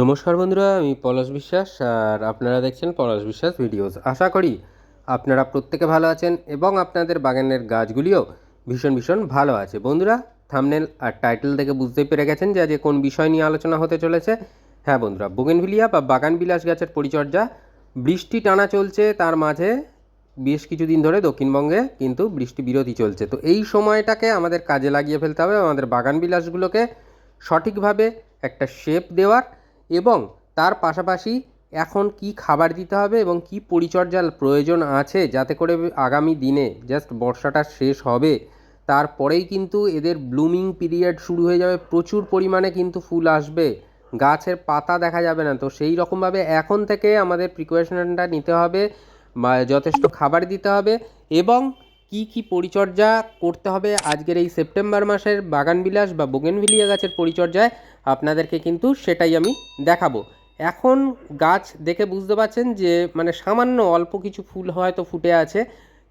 নমস্কার বন্ধুরা, আমি পলাশ বিশ্বাস আর আপনারা দেখছেন পলাশ বিশ্বাস ভিডিওস। আশা করি আপনারা প্রত্যেকে ভালো আছেন এবং আপনাদের বাগানের গাছগুলিও ভীষণ ভীষণ ভালো আছে। বন্ধুরা থামনেল আর টাইটেল থেকে বুঝতে পেরে গেছেন যে আজকে কোন বিষয় নিয়ে আলোচনা হতে চলেছে। হ্যাঁ বন্ধুরা, বোগেনভিলিয়া বা বাগান বিলাস গাছের পরিচর্যা। বৃষ্টি টানা চলছে, তার মাঝে বেশ কিছুদিন ধরে দক্ষিণবঙ্গে কিন্তু বৃষ্টি বিরতি চলছে। তো এই সময়টাকে আমাদের কাজে লাগিয়ে ফেলতে হবে, আমাদের বাগান বিলাসগুলোকে সঠিকভাবে একটা শেপ দেওয়ার এবং তার পাশাপাশি এখন কি খাবার দিতে হবে এবং কি পরিচর্যার প্রয়োজন আছে যাতে করে আগামী দিনে জাস্ট বর্ষাটা শেষ হবে, তারপরেই কিন্তু এদের ব্লুমিং পিরিয়ড শুরু হয়ে যাবে। প্রচুর পরিমাণে কিন্তু ফুল আসবে। গাছের পাতা দেখা যাবে না। তো সেই রকমভাবে এখন থেকে আমাদের প্রিকশনটা নিতে হবে যথেষ্ট খাবার দিতে হবে এবং কি কি পরিচর্যা করতে হবে আজকের এই সেপ্টেম্বর মাসের বাগানবিলাস বা বোগেনভিলিয়া গাছের পরিচর্যায় আপনাদেরকে কিন্তু সেটাই আমি দেখাবো। এখন গাছ দেখে বুঝতে পারছেন যে মানে সামান্য অল্প কিছু ফুল হয়তো ফুটে আছে,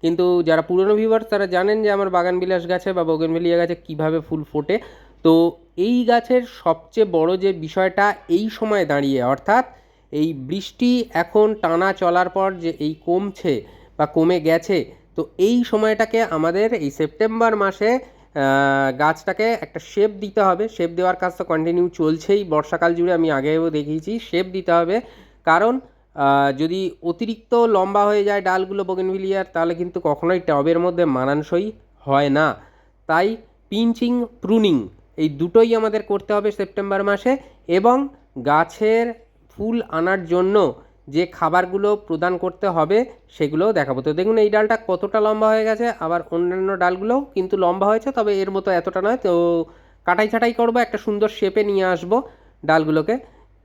কিন্তু যারা পুরনো ভিউয়ার তারা জানেন যে আমার বাগানবিলাস গাছে বা বোগেনভিলিয়া গাছে কীভাবে ফুল ফোটে। তো এই গাছের সবচেয়ে বড় যে বিষয়টা এই সময় দাঁড়িয়ে, অর্থাৎ এই বৃষ্টি এখন টানা চলার পর যে এই কমছে বা কমে গেছে তো এই সময়টাকে আমাদের এই সেপ্টেম্বর মাসে গাছটাকে একটা শেপ দিতে হবে। শেপ দেওয়ার কাজ তো কন্টিনিউ চলছেই। বর্ষাকাল জুড়ে আমি আগেও দেখিয়েছি শেপ দিতে হবে। কারণ যদি অতিরিক্ত লম্বা হয়ে যায় ডালগুলো বোগেনভিলিয়ার তাহলে কিন্তু কখনোই টবের মধ্যে মানানসই হয় না। তাই পিঞ্চিং প্রুনিং এই দুটোই আমাদের করতে হবে সেপ্টেম্বর মাসে এবং গাছের ফুল আনার জন্য যে খাবারগুলো প্রদান করতে হবে সেগুলোও দেখাবো। তো দেখুন, এই ডালটা কতটা লম্বা হয়ে গেছে, আবার অন্যান্য ডালগুলোও কিন্তু লম্বা হয়েছে, তবে এর মতো এতটা নয়। তো কাটাই ছাটাই করব, একটা সুন্দর শেপে নিয়ে আসব ডালগুলোকে।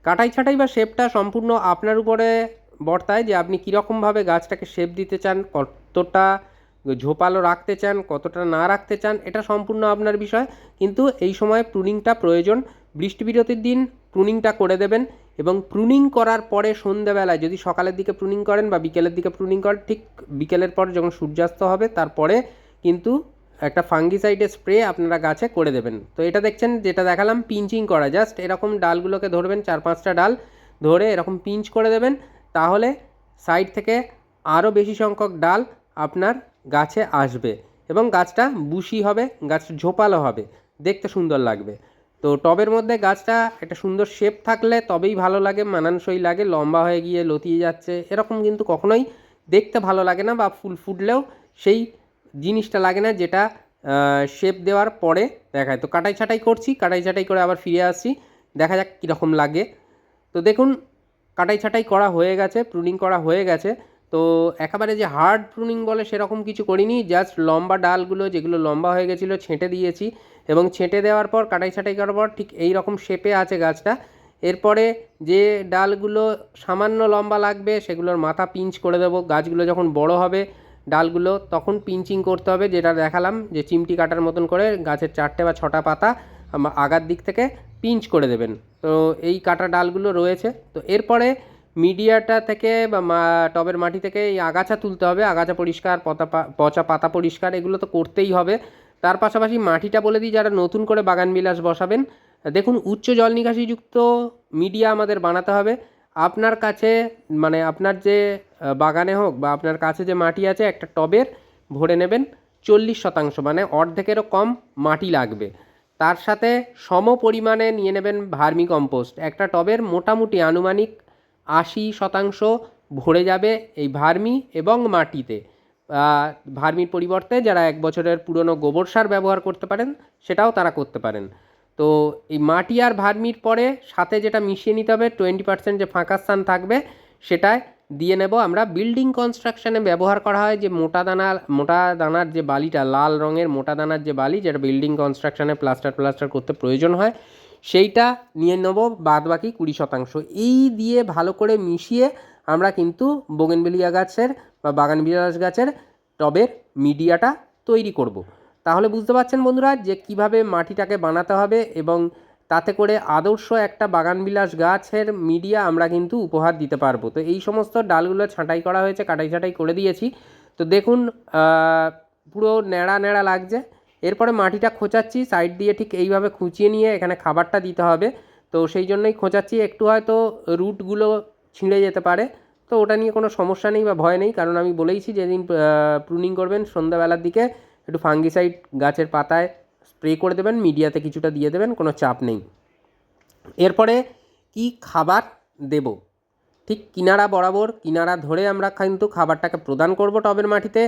কাটাই ছাটাই বা শেপটা সম্পূর্ণ আপনার উপরে বর্তায় যে আপনি কীরকমভাবে গাছটাকে শেপ দিতে চান, কতটা ঝোপালো রাখতে চান, কতটা না রাখতে চান, এটা সম্পূর্ণ আপনার বিষয়। কিন্তু এই সময় প্রুনিংটা প্রয়োজন। বৃষ্টি বিরতির দিন প্রুনিংটা করে দেবেন। এবং প্রুনিং করার পরে সন্ধ্যাবেলায় যদি সকালের দিকে প্রুনিং করেন বা বিকেলের দিকে প্রুনিং করেন, ঠিক বিকেলের পর যখন সূর্যাস্ত হবে, তারপরে কিন্তু একটা ফাঙ্গিসাইডের স্প্রে আপনারা গাছে করে দেবেন। তো এটা দেখছেন, যেটা দেখালাম পিঞ্চিং করা। জাস্ট এরকম ডালগুলোকে ধরবেন, চার পাঁচটা ডাল ধরে এরকম পিঞ্চ করে দেবেন, তাহলে সাইড থেকে আরও বেশি সংখ্যক ডাল আপনার গাছে আসবে এবং গাছটা বুশি হবে, গাছ ঝোপালো হবে, দেখতে সুন্দর লাগবে। তো টবের মধ্যে গাছটা একটা সুন্দর শেপ থাকলে তবেই ভালো লাগে, মানানসই লাগে, লম্বা হয়ে গিয়ে লতিয়ে যাচ্ছে। এরকম কিন্তু কখনোই দেখতে ভালো লাগে না বা ফুল ফুটলেও সেই জিনিসটা লাগে না যেটা শেপ দেওয়ার পরে দেখায়। তো কাটাই ছাটাই করছি, কাটাই ছাটাই করে আবার ফিরে আসছি দেখা যাক কীরকম লাগে। তো দেখুন, কাটাই ছাটাই করা হয়ে গেছে প্রুনিং করা হয়ে গেছে। তো একেবারে যে হার্ড প্রুনিং বলে সেরকম কিছু করিনি জাস্ট লম্বা ডালগুলো যেগুলো লম্বা হয়ে গেছিল ছেঁটে দিয়েছি এবং ছেঁটে দেওয়ার পর কাটাই ছাটাই করার পর ঠিক এই রকম শেপে আছে গাছটা। এরপরে যে ডালগুলো সামান্য লম্বা লাগবে সেগুলোর মাথা পিঞ্চ করে দেবো। গাছগুলো যখন বড় হবে ডালগুলো তখন পিঞ্চিং করতে হবে, যেটা দেখালাম যে চিমটি কাটার মতন করে গাছের চারটে বা ছটা পাতা আগার দিক থেকে পিঞ্চ করে দেবেন। তো এই কাটা ডালগুলো রয়েছে। তো এরপরে মিডিয়াটা থেকে বা টবের মাটি থেকে এই আগাছা তুলতে হবে, আগাছা পরিষ্কার, পতা পচা পাতা পরিষ্কার, এগুলো তো করতেই হবে। তার পাশাপাশি মাটিটা বলে দিই, যারা নতুন করে বাগান বিলাস বসাবেন, দেখুন উচ্চ জল নিকাশিযুক্ত মিডিয়া আমাদের বানাতে হবে। আপনার কাছে মানে আপনার যে বাগানে হোক বা আপনার কাছে যে মাটি আছে, একটা টবের ভরে নেবেন চল্লিশ শতাংশ মানে অর্ধেকেরও কম মাটি লাগবে। তার সাথে সম পরিমাণে নিয়ে নেবেন ভার্মি কম্পোস্ট একটা টবের মোটামুটি আনুমানিক আশি শতাংশ ভরে যাবে এই ভার্মি এবং মাটিতে। ভার্মির পরিবর্তে যারা এক বছরের পুরনো গোবর সার ব্যবহার করতে পারেন, সেটাও তারা করতে পারেন। তো এই মাটি আর ভার্মির পরে সাথে যেটা মিশিয়ে নিতে হবে, টোয়েন্টি পার্সেন্ট যে ফাঁকা স্থান থাকবে, সেটায় দিয়ে নেব আমরা বিল্ডিং কনস্ট্রাকশানে ব্যবহার করা হয় যে মোটা দানা, মোটা দানার যে বালিটা, লাল রঙের মোটা দানার যে বালি, যেটা বিল্ডিং কনস্ট্রাকশানে প্লাস্টার প্লাস্টার করতে প্রয়োজন হয় সেইটা নিয়ে নেব বাদ বাকি কুড়ি শতাংশ। এই দিয়ে ভালো করে মিশিয়ে আমরা কিন্তু বোগেনবেলিয়া গাছের বা বাগান বিলাস গাছের টবের মিডিয়াটা তৈরি করব। তাহলে বুঝতে পারছেন বন্ধুরা যে কীভাবে মাটিটাকে বানাতে হবে এবং তাতে করে আদর্শ একটা বাগানবিলাস গাছের মিডিয়া আমরা কিন্তু উপহার দিতে পারব। তো এই সমস্ত ডালগুলো ছাঁটাই করা হয়েছে, কাটাই ছাঁটাই করে দিয়েছি। তো দেখুন পুরো ন্যাড়া ন্যাড়া লাগছে। এরপরে মাটিটা খোঁচাচ্ছি সাইড দিয়ে ঠিক এইভাবে খুঁচিয়ে নিয়ে এখানে খাবারটা দিতে হবে। তো সেই জন্যই খোঁচাচ্ছি, একটু হয়তো রুটগুলো ছিঁড়ে যেতে পারে। তো ওটা নিয়ে কোনো সমস্যা নেই বা ভয় নেই, কারণ আমি বলেইছি যেদিন প্রুনিং করবেন সন্ধ্যাবেলার দিকে, একটু ফাঙ্গিসাইড গাছের পাতায় স্প্রে করে দেবেন মিডিয়াতে কিছুটা দিয়ে দেবেন, কোনো চাপ নেই। এরপরে কি খাবার দেব? ঠিক কিনারা বরাবর, কিনারা ধরে আমরা কিন্তু খাবারটাকে প্রদান করব টবের মাটিতে,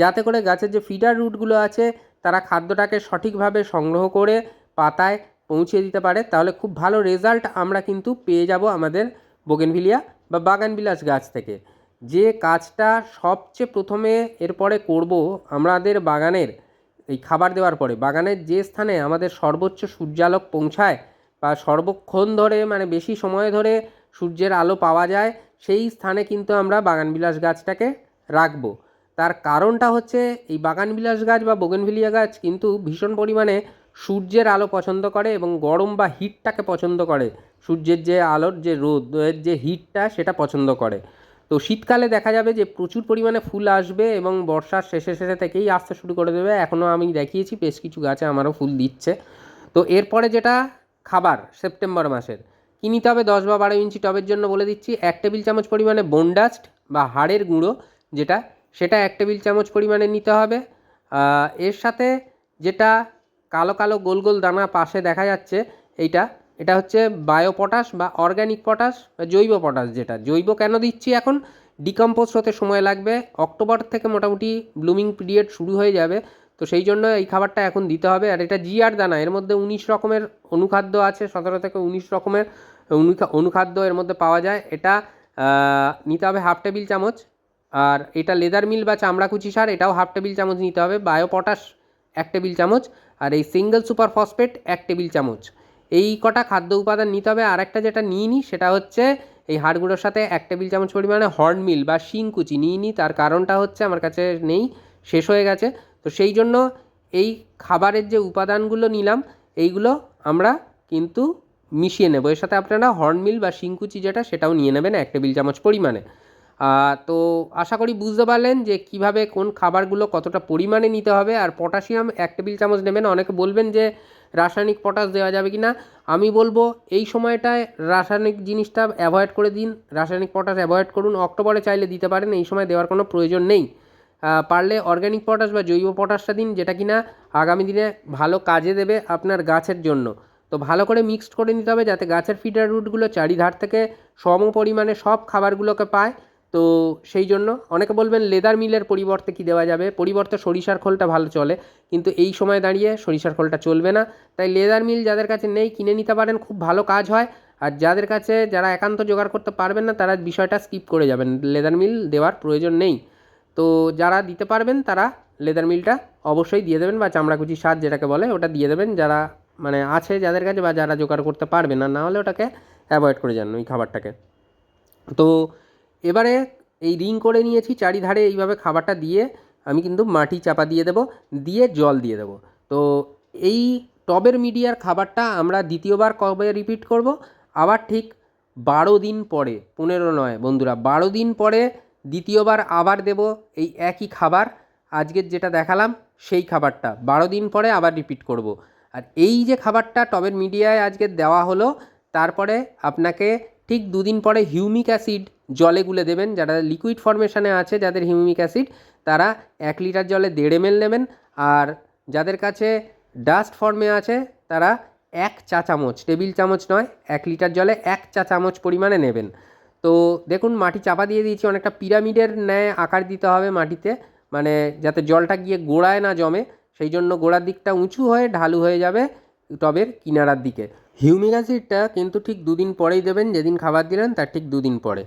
যাতে করে গাছের যে ফিডার রুটগুলো আছে তারা খাদ্যটাকে সঠিকভাবে সংগ্রহ করে পাতায় পৌঁছে দিতে পারে, তাহলে খুব ভালো রেজাল্ট আমরা কিন্তু পেয়ে যাব আমাদের বোগেনভিলিয়া বা বাগানবিলাস গাছ থেকে। যে কাজটা সবচেয়ে প্রথমে এরপরে করব আমাদের বাগানের, এই খাবার দেওয়ার পরে, বাগানের যে স্থানে আমাদের সর্বোচ্চ সূর্যালোক পৌঁছায় বা সর্বক্ষণ ধরে মানে বেশি সময় ধরে সূর্যের আলো পাওয়া যায়, সেই স্থানে কিন্তু আমরা বাগানবিলাস গাছটাকে রাখব। তার কারণটা হচ্ছে এই বাগানবিলাস গাছ বা বোগেনভিলিয়া গাছ কিন্তু ভীষণ পরিমাণে সূর্যের আলো পছন্দ করে এবং গরম বা হিটটাকে পছন্দ করে। সূর্যের যে আলোর যে রোদের যে হিটটা সেটা পছন্দ করে। তো শীতকালে দেখা যাবে যে প্রচুর পরিমাণে ফুল আসবে এবং বর্ষার শেষে শেষে থেকেই আসতে শুরু করে দেবে। এখনও আমি দেখিয়েছি, বেশ কিছু গাছে আমারও ফুল দিচ্ছে। তো এরপরে যেটা, খাবার, সেপ্টেম্বর মাসের। কী নিতে হবে? দশ বা বারো ইঞ্চি টবের জন্য বলে দিচ্ছি। এক টেবিল চামচ পরিমাণে বোনডাস্ট বা হাড়ের গুঁড়ো, যেটা সেটা এক টেবিল চামচ পরিমাণে নিতে হবে। এর সাথে যেটা কালো কালো গোল গোল দানা পাশে দেখা যাচ্ছে, এইটা, এটা হচ্ছে বায়ো পটাশ বা অর্গ্যানিক পটাশ বা জৈব পটাশ যেটা। জৈব কেন দিচ্ছি এখন? ডিকম্পোজ হতে সময় লাগবে, অক্টোবর থেকে মোটামুটি ব্লুমিং পিরিয়ড শুরু হয়ে যাবে, তো সেই জন্য এই খাবারটা এখন দিতে হবে। আর এটা জিআর দানা, এর মধ্যে উনিশ রকমের অনুখাদ্য আছে, সতেরো থেকে উনিশ রকমের অনুখা- অনুখাদ্য এর মধ্যে পাওয়া যায়। এটা নিতে হবে হাফ টেবিল চামচ। আর এটা লেদার মিল বা চামড়াকুচি সার, এটাও হাফ টেবিল চামচ নিতে হবে। বায়ো পটাশ এক টেবিল চামচ। আর এই সিঙ্গেল সুপার ফসফেট এক টেবিল চামচ। এই কটা খাদ্য উপাদান নিতে হবে। আর একটা যেটা নিয়ে নিই সেটা হচ্ছে এই হাড়গুঁড়োর সাথে এক টেবিল চামচ পরিমাণে হর্ন মিল বা শিংকুচি নিয়ে নিই তার কারণটা হচ্ছে আমার কাছে নেই, শেষ হয়ে গেছে। তো সেই জন্য এই খাবারের যে উপাদানগুলো নিলাম, এইগুলো আমরা কিন্তু মিশিয়ে নেব। এর সাথে আপনারা হর্ন মিল বা শিংকুচি যেটা, সেটাও নিয়ে নেবেন এক টেবিল চামচ পরিমাণে। তো আশা করি বুঝতে পারলেন যে কীভাবে কোন খাবারগুলো কতটা পরিমাণে নিতে হবে। আর পটাশিয়াম এক টেবিল চামচ নেবেন। অনেকে বলবেন যে রাসায়নিক পটাশ দেওয়া যাবে কি না আমি বলব এই সময়টায় রাসায়নিক জিনিসটা অ্যাভয়েড করে দিন। রাসায়নিক পটাশ অ্যাভয়েড করুন। অক্টোবরে চাইলে দিতে পারেন। এই সময় দেওয়ার কোনো প্রয়োজন নেই। পারলে অর্গ্যানিক পটাশ বা জৈব পটাশটা দিন। যেটা কিনা আগামী দিনে ভালো কাজে দেবে আপনার গাছের জন্য। তো ভালো করে মিক্সড করে নিতে হবে যাতে গাছের ফিডার রুটগুলো চারিধার থেকে সম পরিমাণে সব খাবারগুলোকে পায়। তো সেই জন্য অনেকে বলবেন লেদার মিলের পরিবর্তে কি দেওয়া যাবে? পরিবর্তে সরিষার খোলটা ভালো চলে। কিন্তু এই সময় দাঁড়িয়ে সরিষার খোলটা চলবে না। তাই লেদার মিল যাদের কাছে নেই, কিনে নিতে পারেন, খুব ভালো কাজ হয়। আর যাদের কাছে, যারা একান্ত জোগাড় করতে পারবেন না, তারা বিষয়টা স্কিপ করে যাবেন। লেদার মিল দেওয়ার প্রয়োজন নেই। তো যারা দিতে পারবেন, তারা লেদার মিলটা অবশ্যই দিয়ে দেবেন বা চামড়াকুচি সার যেটাকে বলে, ওটা দিয়ে দেবেন। যারা মানে আছে যাদের কাছে বা যারা জোগাড় করতে পারবে না না হলে ওটাকে অ্যাভয়েড করে যান ওই খাবারটাকে। তো এবারে এই রিং করে নিয়েছি চারিধারে এইভাবে খাবারটা দিয়ে আমি কিন্তু মাটি চাপা দিয়ে দেবো, দিয়ে জল দিয়ে দেবো। তো এই টবের মিডিয়ার খাবারটা আমরা দ্বিতীয়বার কবে রিপিট করব? আবার ঠিক বারো দিন পরে, পনেরো নয় বন্ধুরা, বারো দিন পরে দ্বিতীয়বার আবার দেব এই একই খাবার। আজকের যেটা দেখালাম সেই খাবারটা, বারো দিন পরে আবার রিপিট করব। আর এই যে খাবারটা টবের মিডিয়ায় আজকে দেওয়া হলো, তারপরে আপনাকে ঠিক দুদিন পরে হিউমিক অ্যাসিড জলে গুলে দেবেন, যারা লিকুইড ফর্মেশনে আছে যাদের হিউমিক অ্যাসিড, তারা এক লিটার জলে দেড় এমএল নেবেন আর যাদের কাছে ডাস্ট ফর্মে আছে, তারা এক চা চামচ, টেবিল চামচ নয়, এক লিটার জলে এক চা চামচ পরিমাণে নেবেন। তো দেখুন, মাটি চাপা দিয়ে দিয়েছি, অনেকটা পিরামিডের ন্যায় আকার দিতে হবে মাটিতে মানে যাতে জলটা গিয়ে গোড়ায় না জমে, সেই জন্য গোড়ার দিকটা উঁচু হয়ে ঢালু হয়ে যাবে টবের কিনারার দিকে। হিউমিক অ্যাসিডটা কিন্তু ঠিক দুদিন পরেই দেবেন, যেদিন খাবার দিলেন তার ঠিক দুদিন পরে।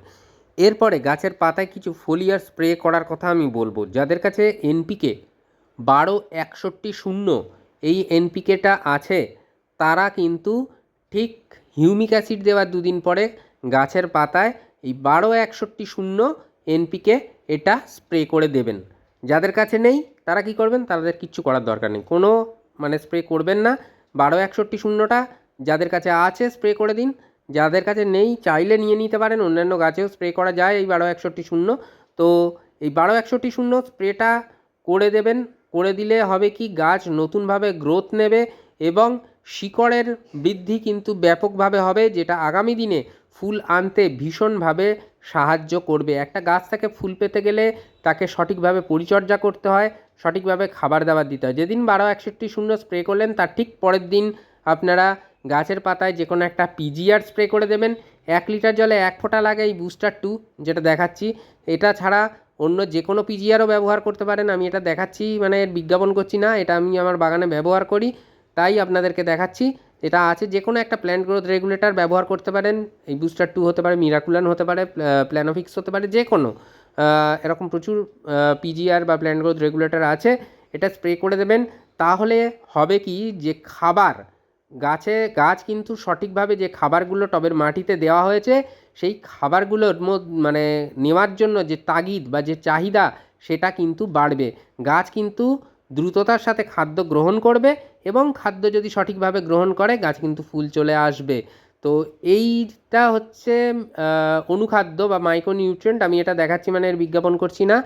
এরপরে গাছের পাতায় কিছু ফোলিয়ার স্প্রে করার কথা আমি বলব। যাদের কাছে এনপিকে বারো একষট্টি শূন্য এই এনপিকেটা আছে, তারা কিন্তু ঠিক হিউমিক অ্যাসিড দেওয়ার দুদিন পরে গাছের পাতায় এই বারো একষট্টি শূন্য এনপিকে এটা স্প্রে করে দেবেন। যাদের কাছে নেই, তারা কি করবেন? তাদের কিচ্ছু করার দরকার নেই। কোনো মানে স্প্রে করবেন না। বারো একষট্টি শূন্যটা যাদের কাছে আছে স্প্রে করে দিন। যাদের কাছে নেই, চাইলে নিয়ে নিতে পারেন। অন্যান্য গাছেও স্প্রে করা যায় এই বারো একষট্টি শূন্য। তো এই বারো একষট্টি শূন্য স্প্রেটা করে দেবেন। করে দিলে হবে কি, গাছ নতুনভাবে গ্রোথ নেবে এবং শিকড়ের বৃদ্ধি কিন্তু ব্যাপকভাবে হবে, যেটা আগামী দিনে ফুল আনতে ভীষণভাবে সাহায্য করবে। একটা গাছ থেকে ফুল পেতে গেলে তাকে সঠিকভাবে পরিচর্যা করতে হয়, সঠিকভাবে খাবার দাবার দিতে হয়। যেদিন বারো একষট্টি শূন্য স্প্রে করলেন, তার ঠিক পরের দিন আপনারা গাছের পাতায় যে কোনো একটা পিজিআর স্প্রে করে দেবেন। এক লিটার জলে এক ফোঁটা লাগে এই বুস্টার টু যেটা দেখাচ্ছি। এটা ছাড়া অন্য যে কোনো পিজিআরও ব্যবহার করতে পারেন। আমি এটা দেখাচ্ছি মানে এর বিজ্ঞাপন করছি না, এটা আমি আমার বাগানে ব্যবহার করি, তাই আপনাদেরকে দেখাচ্ছি। এটা আছে যে কোনো একটা প্ল্যান্ট গ্রোথ রেগুলেটর ব্যবহার করতে পারেন। এই বুস্টার টু হতে পারে মিরাকুলান হতে পারে প্ল্যানোফিক্স হতে পারে, যে কোনো এরকম প্রচুর পিজিআর বা প্ল্যান্ট গ্রোথ রেগুলেটর আছে। এটা স্প্রে করে দেবেন। তাহলে হবে কি? যে খাবার গাছে গাছ কিন্তু সঠিকভাবে যে খাবারগুলো টবের মাটিতে দেওয়া হয়েছে, সেই খাবারগুলোর মানে নেওয়ার জন্য যে তাগিদ বা যে চাহিদা, সেটা কিন্তু বাড়বে। গাছ কিন্তু দ্রুততার সাথে খাদ্য গ্রহণ করবে এবং খাদ্য যদি সঠিকভাবে গ্রহণ করে, গাছ কিন্তু ফুল চলে আসবে। তো এইটা হচ্ছে অনুখাদ্য বা মাইক্রোনিউট্রিয়েন্ট, আমি এটা দেখাচ্ছি মানে এর বিজ্ঞাপন করছি না।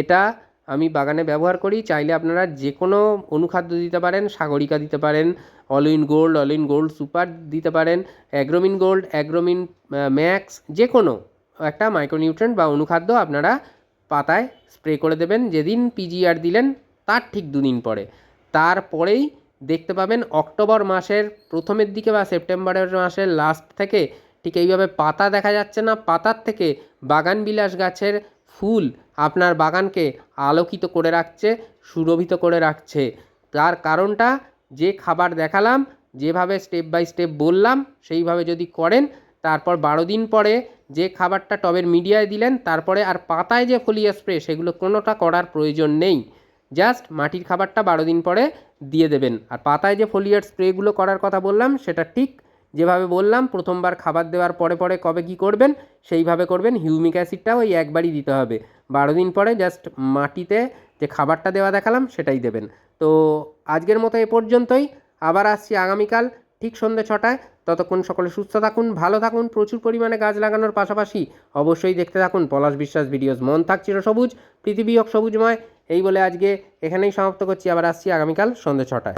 এটা আমি বাগানে ব্যবহার করি, চাইলে আপনারা যে কোনো অনুখাদ্য দিতে পারেন, সাগরিকা দিতে পারেন all in gold all in gold super দিতে পারেন অ্যাগ্রোমিন গোল্ড অ্যাগ্রোমিন ম্যাক্স যে কোনো একটা মাইক্রোনিউট্রেন্ট বা অনুখাদ্য আপনারা পাতায় স্প্রে করে দেবেন, যেদিন পিজিআর দিলেন তার ঠিক দুদিন পরে। তারপরেই দেখতে পাবেন অক্টোবর মাসের প্রথমের দিকে বা সেপ্টেম্বরের মাসের লাস্ট থেকে ঠিক এইভাবে পাতা দেখা যাচ্ছে না, পাতার থেকে বাগান বিলাস গাছের ফুল আপনার বাগানকে আলোকিত করে রাখছে, সুরভিত করে রাখছে। তার কারণটা যে খাবার দেখালাম, যেভাবে স্টেপ বাই স্টেপ বললাম, সেইভাবে যদি করেন, তারপর বারো দিন পরে যে খাবারটা টবের মিডিয়ায় দিলেন, তারপরে আর পাতায় যে ফলিয়া স্প্রে সেগুলো কোনোটা করার প্রয়োজন নেই। জাস্ট মাটির খাবারটা বারো দিন পরে দিয়ে দেবেন। আর পাতায় যে ফোলিয়ার স্প্রেগুলো করার কথা বললাম, সেটা ঠিক যেভাবে বললাম, প্রথমবার খাবার দেওয়ার পরে পরে কবে কি করবেন, সেইভাবে করবেন। হিউমিক অ্যাসিডটাও ওই একবারই দিতে হবে। বারো দিন পরে জাস্ট মাটিতে যে খাবারটা দেওয়া দেখালাম, সেটাই দেবেন। তো আজকের মতো এ পর্যন্তই। আবার আসছি আগামীকাল ঠিক সন্ধ্যে ছটায়। ততক্ষণ সকলে সুস্থ থাকুন, ভালো থাকুন, প্রচুর পরিমাণে গাছ লাগানোর পাশাপাশি অবশ্যই দেখতে থাকুন পলাশ বিশ্বাস ভিডিওস। মন থাক সবুজ, পৃথিবী হোক সবুজময়। এই বলে আজকে এখানেই সমাপ্ত করছি। আবার আসছি আগামীকাল সন্ধ্যে ছটায়।